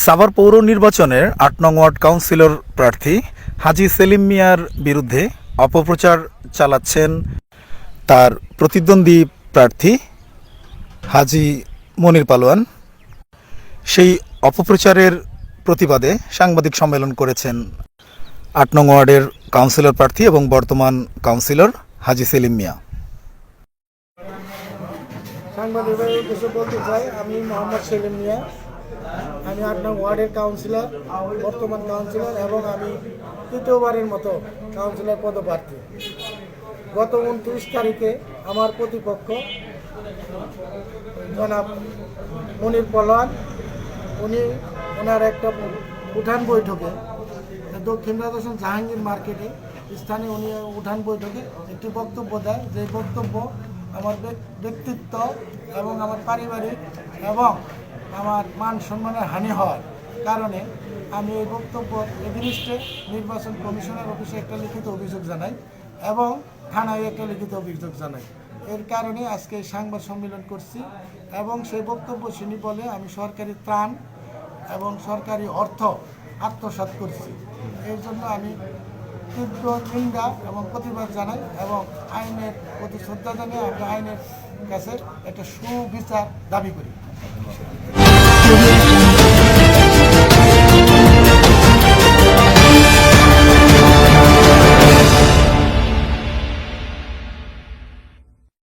সাভার পৌর নির্বাচনের আট নং ওয়ার্ড কাউন্সিলর প্রার্থী হাজি সেলিম মিয়ার বিরুদ্ধে অপপ্রচার চালাচ্ছেন তার প্রতিদ্বন্দ্বী প্রার্থী হাজি মনির পালোয়ান। সেই অপপ্রচারের প্রতিবাদে সাংবাদিক সম্মেলন করেছেন আট নং ওয়ার্ডের কাউন্সিলর প্রার্থী এবং বর্তমান কাউন্সিলর হাজি সেলিম মিয়া। সাংবাদিকদের বলতে চাই। আমি মোহাম্মদ সেলিম মিয়া। আমি আট নং ওয়ার্ডের কাউন্সিলর বর্তমান কাউন্সিলর এবং আমি তৃতীয়বারের মতো কাউন্সিলর পদপ্রার্থী। গত উনত্রিশ তারিখে আমার প্রতিপক্ষ জনাব মনির পলোয়ান উনি ওনার একটা উঠান বৈঠকে, দক্ষিণ রাজস্থান জাহাঙ্গীর মার্কেটে স্থানীয় উনি উঠান বৈঠকে একটি বক্তব্য দেয় যে বক্তব্য আমার ব্যক- ব্যক্তিত্ব এবং আমার পারিবারিক এবং আমার মান সম্মানের হানি হওয়ার কারণে আমি এই বক্তব্য এগেনিস্টে নির্বাচন কমিশনের অফিসে একটা লিখিত অভিযোগ জানাই এবং থানায় একটা লিখিত অভিযোগ জানাই। এর কারণে আজকে সংবাদ সম্মেলন করছি এবং সেই বক্তব্য শুনি বলে আমি সরকারি ত্রাণ এবং সরকারি অর্থ আত্মসাৎ করছি। এর জন্য আমি তীব্র নিন্দা এবং প্রতিবাদ জানাই এবং আইনের প্রতি শ্রদ্ধা জানিয়ে আমি আইনের কাছে একটা সুবিচার দাবি করি।